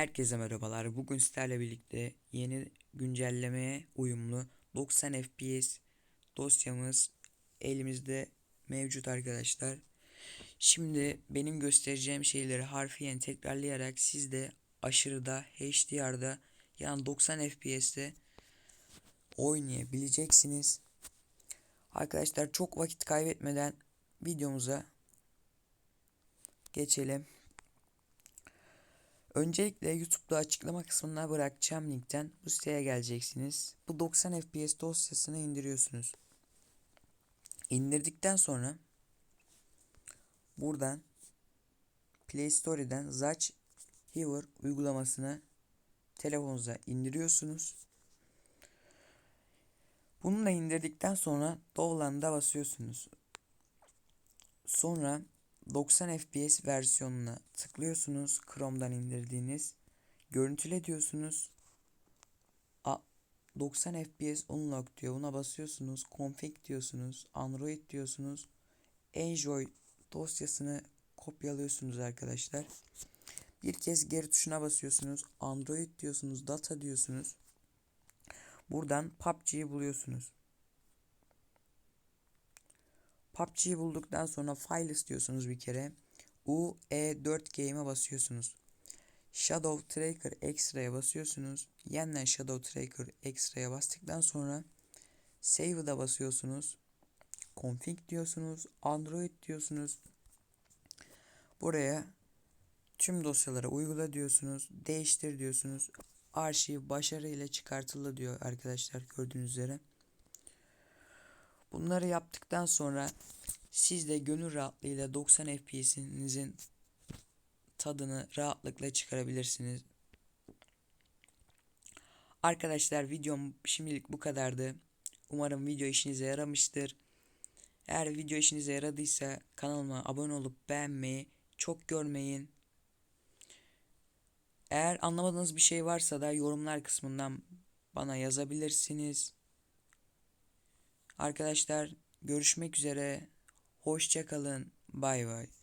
Herkese merhabalar. Bugün sizlerle birlikte yeni güncellemeye uyumlu 90 FPS dosyamız elimizde mevcut arkadaşlar. Şimdi benim göstereceğim şeyleri harfiyen tekrarlayarak siz de aşırıda HDR'da yani 90 FPS'te oynayabileceksiniz. Arkadaşlar çok vakit kaybetmeden videomuza geçelim. Öncelikle YouTube'da açıklama kısmına bırakacağım linkten bu siteye geleceksiniz. Bu 90 FPS dosyasını indiriyorsunuz. İndirdikten sonra buradan Play Store'den Zatch Hiver uygulamasını telefonunuza indiriyorsunuz. Bunu da indirdikten sonra Download'a basıyorsunuz. Sonra 90 FPS versiyonuna tıklıyorsunuz. Chrome'dan indirdiğiniz. Görüntüle diyorsunuz. A 90 FPS unlock diyor. Buna basıyorsunuz. Config diyorsunuz. Android diyorsunuz. Enjoy dosyasını kopyalıyorsunuz arkadaşlar. Bir kez geri tuşuna basıyorsunuz. Android diyorsunuz. Data diyorsunuz. Buradan PUBG'yi buluyorsunuz. PUBG'yi bulduktan sonra file istiyorsunuz bir kere. UE4 Game'e basıyorsunuz. Shadow Tracker Extra'ya basıyorsunuz. Yeniden Shadow Tracker Extra'ya bastıktan sonra Save'da basıyorsunuz. Config diyorsunuz. Android diyorsunuz. Buraya tüm dosyalara uygula diyorsunuz. Değiştir diyorsunuz. Arşiv başarıyla çıkartıldı diyor arkadaşlar gördüğünüz üzere. Bunları yaptıktan sonra siz de gönül rahatlığıyla 90 FPS'inizin tadını rahatlıkla çıkarabilirsiniz. Arkadaşlar videom şimdilik bu kadardı. Umarım video işinize yaramıştır. Eğer video işinize yaradıysa kanalıma abone olup beğenmeyi çok görmeyin. Eğer anlamadığınız bir şey varsa da yorumlar kısmından bana yazabilirsiniz. Arkadaşlar görüşmek üzere. Hoşçakalın. Bay bay.